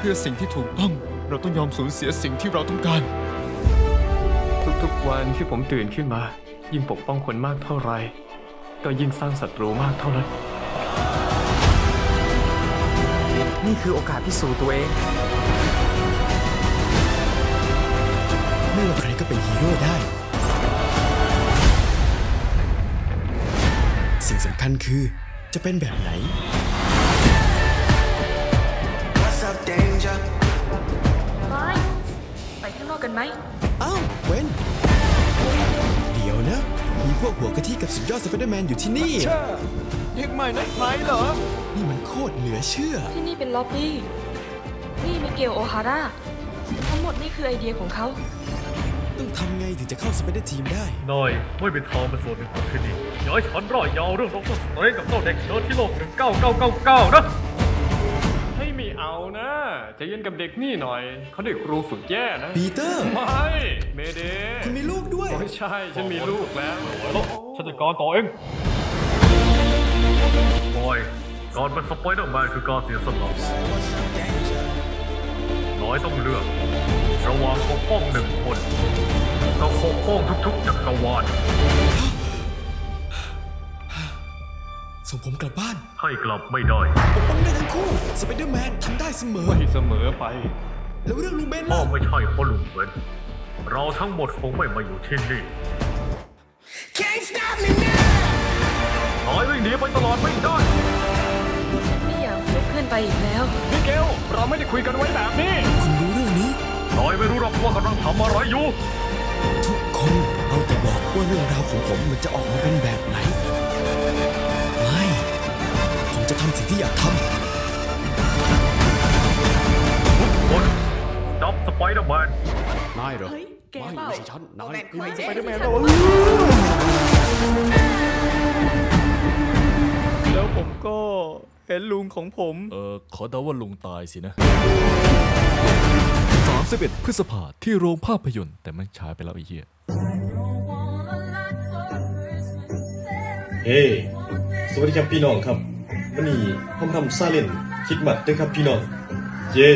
พื่อสิ่งที่ถูกต้องเราต้องยอมสูญเสียสิ่งที่เราต้องการ ทุกๆวันที่ผมตื่นขึ้นมา ยิ่งปกป้องคนมากเท่าไหรก็ยิ่งสร้างศัตรูมากเท่านั้น นี่คือโอกาสพิสูจน์ตัวเอง ไม่ว่าใครก็เป็นฮีโร่ได้ สิ่งสำคัญคือจะเป็นแบบไหน กกันไหม อ้าวเว้น เดี๋ยวนะ มีพวกหัวกะทิกับสุดยอดสไปเดอร์แมนอยู่ที่นี่เด็กใหม่นั่นใครเหรอ นี่มันโคตรเหลือเชื่อ ที่นี่เป็นล็อบบี้ นี่มิเกลโอฮาร่า ทั้งหมดนี่คือไอเดียของเขา ต้องทำไงถึงจะเข้าสไปเดอร์ทีมได้ นายไม่เป็นทางเป็นส่วนหนึ่งของที่นี่อย่าให้ฉันร่ายยาวเรื่องดรสเตรนกับเจ้าเด็กเชิญที่โลก 1999 นะ ให้มีเอานะ ใจะเย็นกับเด็กนี่หน่อย เขาเด็กครูฝึกแย่นะปีเตอร์ไม่เมเดคุณมีลูกด้วย ไม่ใช่ ฉันมีลูกแล้วฉันจัดการต่อเองบอยการเป็นสไปเดอร์แมนคือการเสียสละน้อยต้องเลือก ระหว่างปกป้องหนึ่งคนกับปกป้องทุกๆจักรวาล ส่งผมกลับบ้าน ให้กลับไม่ได้ ปกป้องได้ทั้งคู่ สไปเดอร์แมนทำได้เสมอ ไม่เสมอไป แล้วเรื่องลุงเบนพ่อล่ะ ไม่ใช่เพราะลุงเวนเราทั้งหมดคงไม่มาอยู่ที่นี่ Can't stop me now. น้อยวิ่งหนีไปตลอดไม่ได้ไม่อยากเสียเพื่อนไปอีกแล้ว มิเกล เราไม่ได้คุยกันไว้แบบนี้ คุณรู้เรื่องนี้น้อยไม่รู้หรอกว่ากำลังทำอะไรอยู่ ทุกคนเอาแต่บอกว่าเรื่องราวของผมมันจะออกมาเป็นแบบไหนไม่ผม จะทำสิ่งที่อยากททุกคนจับสไปเดอร์แมนำนายเหรอเฮ้ยแกไม่เปล่าไม่ใช่ฉันนายสไปเดอร์แมนแล้วผมก็เห็นลุงของผม เออขอเดาว่าลุงตายสินะ 31 พฤษภาที่โรงภาพยนตร์ แต่มันฉายไปแล้วไอ้เหี้ย เฮ้ สวัสดีครับพี่น้องครับ วันนี้ผมทำซาเล่นคิดมัดด้วยครับพี่น้อง เย้